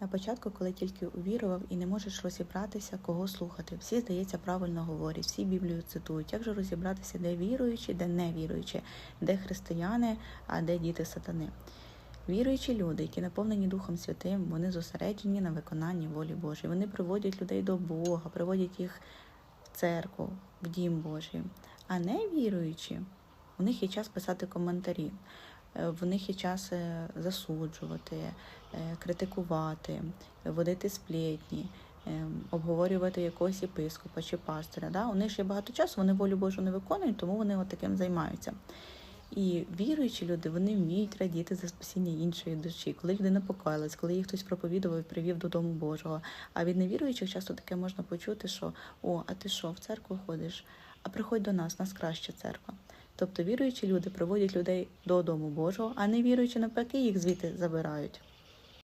На початку, коли тільки увірував і не можеш розібратися, кого слухати. Всі, здається, правильно говорять, всі Біблію цитують. Як же розібратися, де віруючі, де не віруючі, де християни, а де діти сатани? Віруючі люди, які наповнені Духом Святим, вони зосереджені на виконанні волі Божої. Вони приводять людей до Бога, приводять їх в церкву, в дім Божий. А не віруючі, у них є час писати коментарі, в них є час е, засуджувати, е, критикувати, водити сплетні, е, обговорювати якогось єпископа чи пастора. Да? У них є багато часу, вони волю Божу не виконують, тому вони от таким займаються. І віруючі люди вони вміють радіти за спасіння іншої душі, коли людина покаялась, коли її хтось проповідував і привів додому Божого. А від невіруючих часто таке можна почути, що о, а ти що, в церкву ходиш? А приходь до нас, нас краща церква. Тобто віруючі люди приводять людей до дому Божого, а не віруючі навпаки їх звідти забирають.